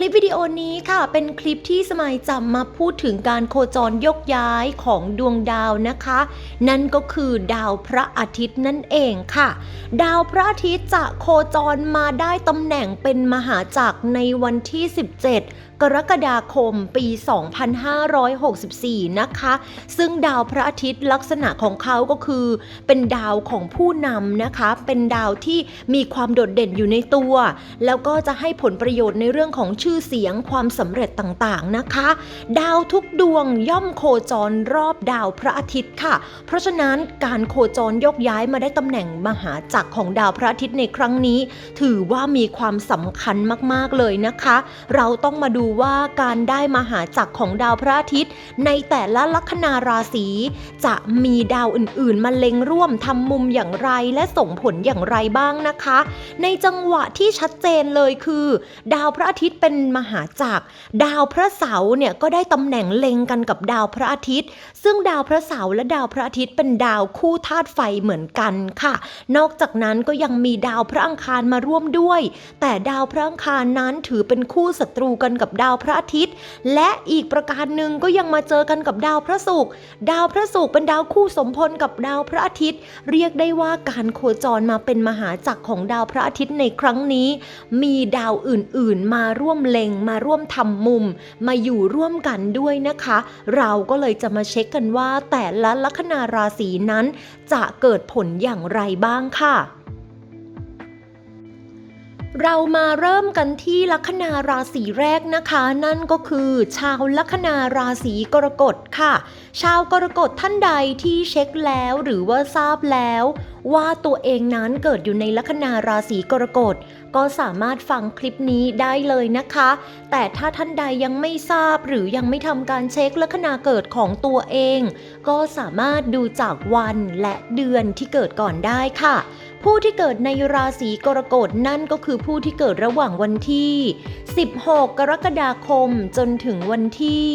คลิปวิดีโอนี้ค่ะ เป็นคลิปที่สมัยจำมาพูดถึงการโคจรยกย้ายของดวงดาวนะคะ นั่นก็คือดาวพระอาทิตย์นั่นเองค่ะ ดาวพระอาทิตย์จะโคจรมาได้ตำแหน่งเป็นมหาจักรในวันที่ 17กรกฎาคมปี 2564 นะคะ ซึ่งดาวพระอาทิตย์ลักษณะของเขาก็คือ เป็นดาวของผู้นำนะคะ เป็นดาวที่มีความโดดเด่นอยู่ในตัว แล้วก็จะให้ผลประโยชน์ในเรื่องของชื่อื่อเสียงความสำเร็จต่างๆนะคะ ดาวทุกดวงย่อมโคจรรอบดาวพระอาทิตย์ค่ะ เพราะฉะนั้นการโคจรยกย้ายมาได้ตำแหน่งมหาจักรของดาวพระอาทิตย์ในครั้งนี้ ถือว่ามีความสำคัญมากๆเลยนะคะ เราต้องมาดูว่าการได้มหาจักรของดาวพระอาทิตย์ ในแต่ละลัคนาราศีจะมีดาวอื่นๆมาเล็งร่วมทำมุมอย่างไรและส่งผลอย่างไรบ้างนะคะ ในจังหวะที่ชัดเจนเลยคือ ดาวพระอาทิตย์เป็นเป็นมหาจักรดาวพระเสาร์เนี่ยก็ได้ตำแหน่งเล็งกันกับดาวพระอาทิตย์ ซึ่งดาวพระเสาร์และดาวพระอาทิตย์เป็นดาวคู่ธาตุไฟเหมือนกันค่ะ นอกจากนั้นก็ยังมีดาวพระอังคารมาร่วมด้วย แต่ดาวพระอังคารนั้นถือเป็นคู่ศัตรูกันกับดาวพระอาทิตย์ และอีกประการหนึ่งก็ยังมาเจอกันกับดาวพระศุกร์ดาวพระศุกร์เป็นดาวคู่สมพลกับดาวพระอาทิตย์ เรียกได้ว่าการโคจรมาเป็นมหาจักรของดาวพระอาทิตย์ในครั้งนี้ มีดาวอื่นๆ มาร่วมเล็งมาร่วมทำมุม มาอยู่ร่วมกันด้วยนะคะ เราก็เลยจะมาเช็คกันว่าแต่ละลัคนาราศีนั้น จะเกิดผลอย่างไรบ้างค่ะ เรามาเริ่มกันที่ลัคนาราศีแรกนะคะ นั่นก็คือ ชาวลัคนาราศีกรกฎค่ะ ชาวกรกฎท่านใดที่เช็คแล้วหรือว่าทราบแล้ว ว่าตัวเองนั้นเกิดอยู่ในลัคนาราศีกรกฎก็สามารถฟังคลิปนี้ได้เลยนะคะ แต่ถ้าท่านใดยังไม่ทราบหรือยังไม่ทำการเช็คลัคนาเกิดของตัวเอง ก็สามารถดูจากวันและเดือนที่เกิดก่อนได้ค่ะ ผู้ที่เกิดในราศีกรกฎนั่นก็คือผู้ที่เกิดระหว่างวันที่ 16 กรกฎาคมจนถึงวันที่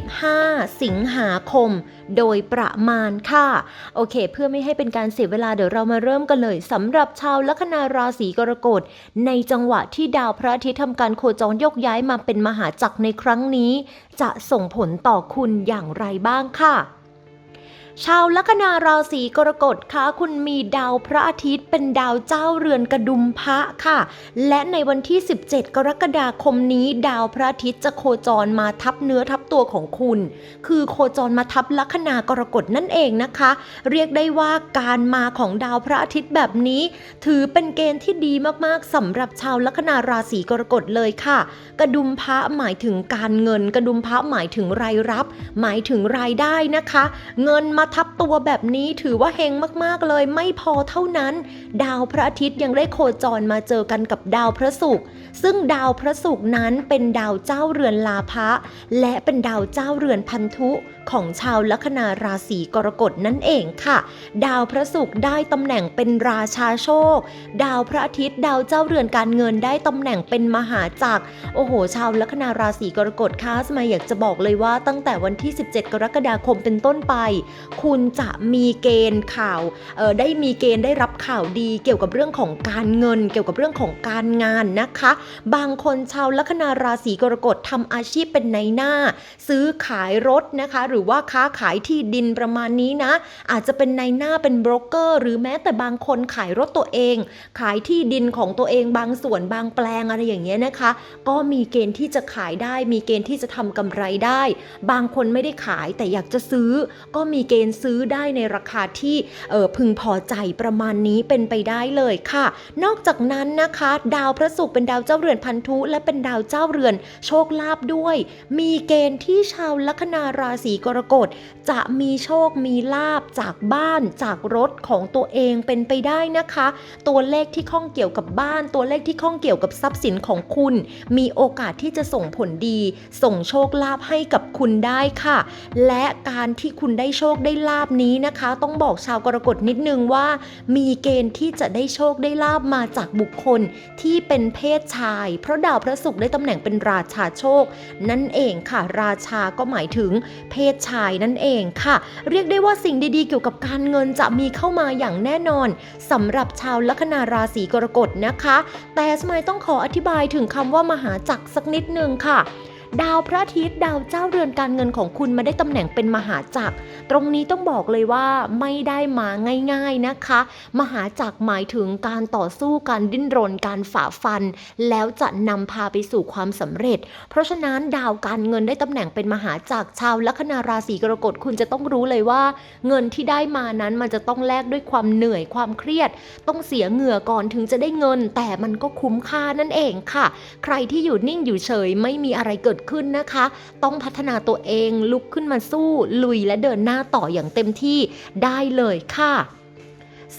15 สิงหาคม โดยประมาณค่ะ โอเค เพื่อไม่ให้เป็นการเสียเวลาเดี๋ยวเรามาเริ่มกันเลยสำหรับชาวลัคนาราศีกรกฎในจังหวะที่ดาวพระอาทิตย์ทำการโคจรยกย้ายมาเป็นมหาจักรในครั้งนี้ จะส่งผลต่อคุณอย่างไรบ้างค่ะ ชาวลัคนาราศีกรกฎคะคุณมีดาวพระอาทิตย์เป็นดาวเจ้าเรือนกระดุมพระค่ะ และในวันที่ 17 กรกฎาคมนี้ ดาวพระอาทิตย์จะโคจรมาทับเนื้อทับตัวของคุณ คือโคจรมาทับลัคนากรกฎนั่นเองนะคะ เรียกได้ว่าการมาของดาวพระอาทิตย์แบบนี้ ถือเป็นเกณฑ์ที่ดีมากๆสำหรับชาวลัคนาราศีกรกฎเลยค่ะ กระดุมพระหมายถึงการเงิน กระดุมพระหมายถึงรายรับ หมายถึงรายได้นะคะ เงินมาทับตัวแบบนี้ถือว่าเฮงมากๆเลย ไม่พอเท่านั้น ดาวพระอาทิตย์ยังได้โคจรมาเจอกันกับดาวพระศุกร์ ซึ่งดาวพระศุกร์นั้นเป็นดาวเจ้าเรือนลาภะและเป็นดาวเจ้าเรือนพันธุของชาวลัคนาราศีกรกฎนั่นเองค่ะ ดาวพระศุกร์ได้ตำแหน่งเป็นราชาโชค ดาวพระอาทิตย์ ดาวเจ้าเรือนการเงินได้ตำแหน่งเป็นมหาจักร โอ้โห ชาวลัคนาราศีกรกฎคะสมัยอยากจะบอกเลยว่าตั้งแต่วันที่ 17 กรกฎาคมเป็นต้นไป คุณจะมีเกณฑ์ข่าวเออได้มีเกณฑ์ได้รับข่าวดีเกี่ยวกับเรื่องของการเงิน เกี่ยวกับเรื่องของการงานนะคะบางคนชาวลัคนาราศีกรกฎทำอาชีพเป็นในหน้า ซื้อขายรถนะคะ หรือว่าค้าขายที่ดินประมาณนี้นะ อาจจะเป็นในหน้าเป็นโบรกเกอร์ หรือแม้แต่บางคนขายรถตัวเอง ขายที่ดินของตัวเองบางส่วนบางแปลงอะไรอย่างเงี้ยนะคะ ก็มีเกณฑ์ที่จะขายได้ มีเกณฑ์ที่จะทำกำไรได้ บางคนไม่ได้ขายแต่อยากจะซื้อ ก็มีเกณฑ์ซื้อได้ในราคาที่เออพึงพอใจประมาณนี้เป็นไปได้เลยค่ะ นอกจากนั้นนะคะ ดาวพระศุกร์เป็นดาวเจ้าเรือนพันธุ และเป็นดาวเจ้าเรือนโชคลาภด้วย มีเกณฑ์ที่ชาวลัคนาราศีกรกฎจะมีโชคมีลาบจากบ้านจากรถของตัวเองเป็นไปได้นะคะ ตัวเลขที่ข้องเกี่ยวกับบ้าน ตัวเลขที่ข้องเกี่ยวกับทรัพย์สินของคุณ มีโอกาสที่จะส่งผลดี ส่งโชคลาภให้กับคุณได้ค่ะ และการที่คุณได้โชคได้ลาบนี้นะคะ ต้องบอกชาวกรกฎนิดนึงว่า มีเกณฑ์ที่จะได้โชคได้ลาบมาจากบุคคลที่เป็นเพศชาย เพราะดาวพระศุกร์ได้ตำแหน่งเป็นราชาโชค นั่นเองค่ะ ราชาก็หมายถึงเพศชายนั่นเองค่ะ เรียกได้ว่าสิ่งดีๆ เกี่ยวกับการเงินจะมีเข้ามาอย่างแน่นอนสำหรับชาวลัคนาราศีกรกฎนะคะ แต่สมัยต้องขออธิบายถึงคำว่ามหาจักรสักนิดนึงค่ะ ดาวพระอาทิตย์ดาวเจ้าเรือนการเงินของคุณมาได้ตำแหน่งเป็นมหาจักร ตรงนี้ต้องบอกเลยว่าไม่ได้มาง่ายๆนะคะ มหาจักรหมายถึงการต่อสู้การดิ้นรนการฝ่าฟัน แล้วจะนำพาไปสู่ความสำเร็จ เพราะฉะนั้นดาวการเงินได้ตำแหน่งเป็นมหาจักรชาวลัคนาราศีกรกฎคุณจะต้องรู้เลยว่า เงินที่ได้มานั้นมันจะต้องแลกด้วยความเหนื่อยความเครียด ต้องเสียเหงื่อก่อนถึงจะได้เงิน แต่มันก็คุ้มค่านั่นเองค่ะ ใครที่อยู่นิ่งอยู่เฉยไม่มีอะไรเกิดขึ้นนะคะ ต้องพัฒนาตัวเองลุกขึ้นมาสู้ลุยและเดินหน้าต่ออย่างเต็มที่ได้เลยค่ะ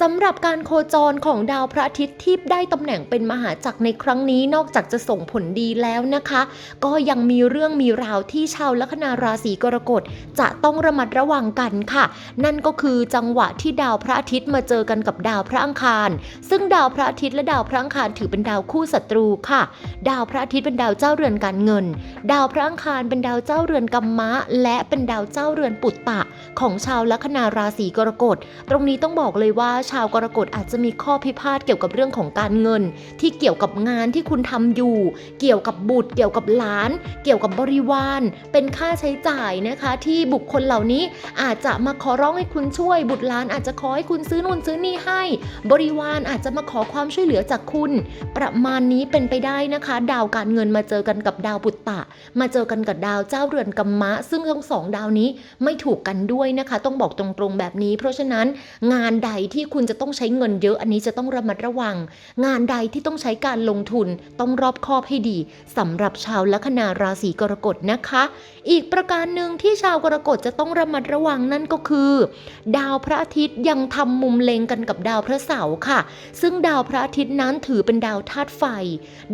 สำหรับการโคจรของดาวพระอาทิตย์ที่ได้ตำแหน่งเป็นมหาจักรในครั้งนี้นอกจากจะส่งผลดีแล้วนะคะ ก็ยังมีเรื่องมีราวที่ชาวลัคนาราศีกรกฎจะต้องระมัดระวังกันค่ะ นั่นก็คือจังหวะที่ดาวพระอาทิตย์มาเจอกันกับดาวพระอังคาร ซึ่งดาวพระอาทิตย์และดาวพระอังคารถือเป็นดาวคู่ศัตรูค่ะ ดาวพระอาทิตย์เป็นดาวเจ้าเรือนการเงิน ดาวพระอังคารเป็นดาวเจ้าเรือนกัมมะ และเป็นดาวเจ้าเรือนปุตตะ ของชาวลัคนาราศีกรกฎ ตรงนี้ต้องบอกเลยว่าชาวกรกฎอาจจะมีข้อพิพาทเกี่ยวกับเรื่องของการเงิน ที่เกี่ยวกับงานที่คุณทำอยู่ เกี่ยวกับบุตร เกี่ยวกับหลาน เกี่ยวกับบริวาร เป็นค่าใช้จ่ายนะคะ ที่บุคคลเหล่านี้อาจจะมาขอร้องให้คุณช่วย บุตรหลานอาจจะขอให้คุณซื้อนู่นซื้อนี่ให้ บริวารอาจจะมาขอความช่วยเหลือจากคุณ ประมาณนี้เป็นไปได้นะคะ ดาวการเงินมาเจอกันกับดาวปุตตะ มาเจอกันกับดาวเจ้าเรือนกัมมะ ซึ่งทั้งสองดาวนี้ไม่ถูกกันด้วยนะคะ ต้องบอกตรงๆแบบนี้ เพราะฉะนั้นงานใดที่คุณจะต้องใช้เงินเยอะอันนี้จะต้องระมัดระวัง งานใดที่ต้องใช้การลงทุนต้องรอบคอบให้ดีสำหรับชาวลัคนาราศีกรกฎนะคะ อีกประการหนึ่งที่ชาวกรกฎจะต้องระมัดระวังนั่นก็คือ ดาวพระอาทิตย์ยังทำมุมเลงกันกับดาวพระเสาร์ค่ะ ซึ่งดาวพระอาทิตย์นั้นถือเป็นดาวธาตุไฟ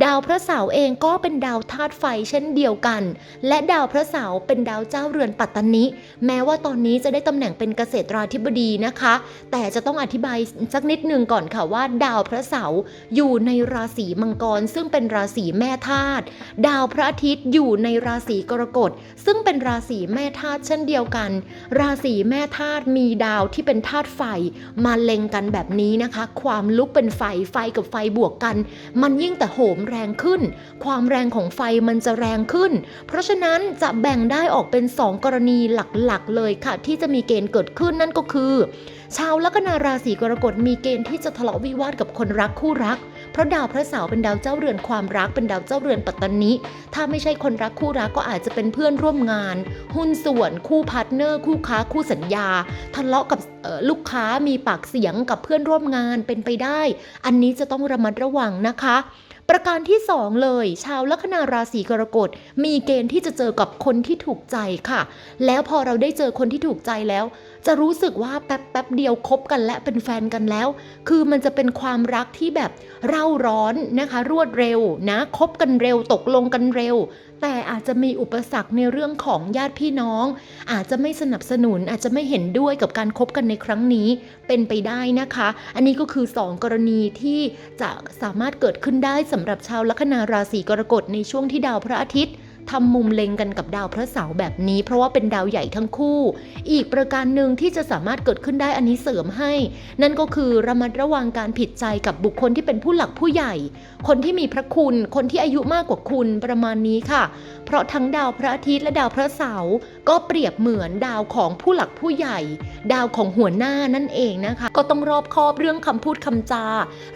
ดาวพระเสาร์เองก็เป็นดาวาตุไฟเช่นเดียวกัน และดาวพระเสาร์เป็นดาวเจ้าเรือนปัตตานิ แม้ว่าตอนนี้จะได้ตำแหน่งเป็นเกษตราธิบดีนะคะ แต่จะต้องอธิบายสักนิดหนึ่งก่อนค่ะว่า ดาวพระเสาร์อยู่ในราศีมังกร ซึ่งเป็นราศีแม่ธาตุดาวพระอาทิตย์อยู่ในราศีกรกฎซึ่งเป็นราศีแม่ธาตุเช่นเดียวกัน ราศีแม่ธาตุมีดาวที่เป็นธาตุไฟมาเล็งกันแบบนี้นะคะ ความลุกเป็นไฟไฟกับไฟบวกกัน มันยิ่งแต่โหมแรงขึ้น ความแรงของไฟมันจะแรงขึ้น เพราะฉะนั้นจะแบ่งได้ออกเป็น 2 กรณีหลักๆ เลยค่ะ ที่จะมีเกณฑ์เกิดขึ้นนั่นก็คือ ชาวลัคนาราศีกรกฎมีเกณฑ์ที่จะทะเลาะวิวาทกับคนรักคู่รัก เพราะดาวพระเสาร์เป็นดาวเจ้าเรือนความรักเป็นดาวเจ้าเรือนปัตตานิถ้าไม่ใช่คนรักคู่รักก็อาจจะเป็นเพื่อนร่วมงาน หุ้นส่วนคู่พาร์ทเนอร์ คู่ค้าคู่สัญญา ทะเลาะกับลูกค้ามีปากเสียงกับเพื่อนร่วมงานเป็นไปได้ อันนี้จะต้องระมัดระวังนะคะ ประการที่ 2 เลย ชาวลัคนาราศีกรกฎมีเกณฑ์ที่จะเจอกับคนที่ถูกใจค่ะ แล้วพอเราได้เจอคนที่ถูกใจแล้วจะรู้สึกว่าแป๊บแป๊บเดียวคบกันและเป็นแฟนกันแล้ว คือมันจะเป็นความรักที่แบบเร่าร้อนนะคะ รวดเร็วนะคบกันเร็วตกลงกันเร็ว แต่อาจจะมีอุปสรรคในเรื่องของญาติพี่น้อง อาจจะไม่สนับสนุนอาจจะไม่เห็นด้วยกับการคบกันในครั้งนี้เป็นไปได้นะคะ อันนี้ก็คือ 2 กรณีที่จะสามารถเกิดขึ้นได้สำหรับชาวลัคนาราศีกรกฎในช่วงที่ดาวพระอาทิตย์ ทำมุมเล็งกันกับดาวพระเสาร์แบบนี้ เพราะว่าเป็นดาวใหญ่ทั้งคู่ อีกประการหนึ่งที่จะสามารถเกิดขึ้นได้อันนี้เสริมให้ นั่นก็คือระมัดระวังการผิดใจกับบุคคลที่เป็นผู้หลักผู้ใหญ่ คนที่มีพระคุณ คนที่อายุมากกว่าคุณประมาณนี้ค่ะ เพราะทั้งดาวพระอาทิตย์และดาวพระเสาร์ก็เปรียบเหมือนดาวของผู้หลักผู้ใหญ่ ดาวของหัวหน้านั่นเองนะคะ ก็ต้องรอบคอบเรื่องคำพูดคำจา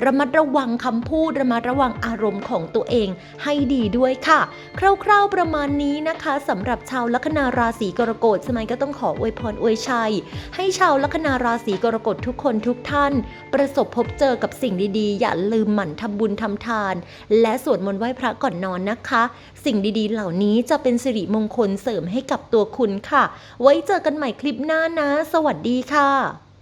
ระมัดระวังคำพูด ระมัดระวังอารมณ์ของตัวเองให้ดีด้วยค่ะ คร่าวๆประประมาณนี้นะคะสำหรับชาวลัคนาราศีกรกฎสมัยก็ต้องขออวยพรอวยชัย ให้ชาวลัคนาราศีกรกฎทุกคนทุกท่าน ประสบพบเจอกับสิ่งดีๆ อย่าลืมหมั่นทำบุญทำทาน และสวดมนต์ไหว้พระก่อนนอนนะคะ สิ่งดีๆ เหล่านี้จะเป็นสิริมงคลเสริมให้กับตัวคุณค่ะ ไว้เจอกันใหม่คลิปหน้านะ สวัสดีค่ะ